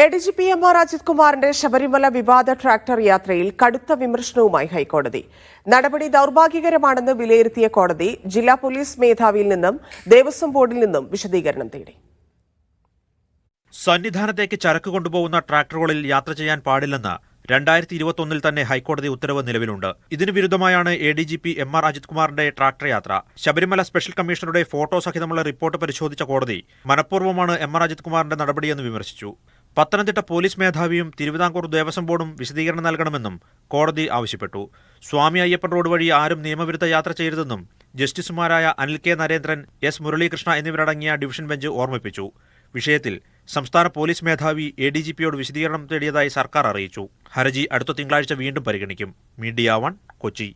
A D G P M R Ajith കുമാറിന്റെ ശബരിമല വിവാദ tractor യാത്രയിൽ കടുത്ത വിമർശനവുമായി ഹൈക്കോടതി. നടപടി ദൌർഭാഗ്യകരമാണെന്ന് വിലയിരുത്തിയ കോടതി ജില്ലാ പോലീസ് മേധാവിയിൽ നിന്നും ദേവസ്വം ബോർഡിൽ നിന്നും വിശദീകരണം തേടി. സന്നിധാനത്തേക്ക് ചരക്ക് കൊണ്ടുപോകുന്ന ട്രാക്ടറുകളിൽ യാത്ര ചെയ്യാൻ പാടില്ലെന്ന് രണ്ടായിരത്തി ഇരുപത്തൊന്നിൽ തന്നെ ഹൈക്കോടതി ഉത്തരവ് നിലവിലുണ്ട്. ഇതിനു വിരുദ്ധമായാണ് A D G P M R Ajith കുമാറിന്റെ ട്രാക്ടർ യാത്ര. ശബരിമല സ്പെഷ്യൽ കമ്മീഷണറുടെ ഫോട്ടോ സഹിതമുള്ള റിപ്പോർട്ട് പരിശോധിച്ച കോടതി മനഃപൂർവമാണ് എം ആർ അജിത് കുമാറിന്റെ നടപടിയെന്ന് വിമർശിച്ചു. പത്തനംതിട്ട പോലീസ് മേധാവിയും തിരുവിതാംകൂർ ദേവസ്വം ബോർഡും വിശദീകരണം നൽകണമെന്നും കോടതി ആവശ്യപ്പെട്ടു. സ്വാമി അയ്യപ്പൻ റോഡ് വഴി ആരും നിയമവിരുദ്ധ യാത്ര ചെയ്യരുതെന്നും ജസ്റ്റിസുമാരായ അനിൽ കെ നരേന്ദ്രൻ എസ് മുരളീകൃഷ്ണ എന്നിവരടങ്ങിയ ഡിവിഷൻ ബെഞ്ച് ഓർമ്മിപ്പിച്ചു. വിഷയത്തിൽ സംസ്ഥാന പോലീസ് മേധാവി എ ഡി ജി പിയോട് വിശദീകരണം തേടിയതായി സർക്കാർ അറിയിച്ചു. ഹർജി അടുത്ത തിങ്കളാഴ്ച വീണ്ടും പരിഗണിക്കും. Media one Kochi.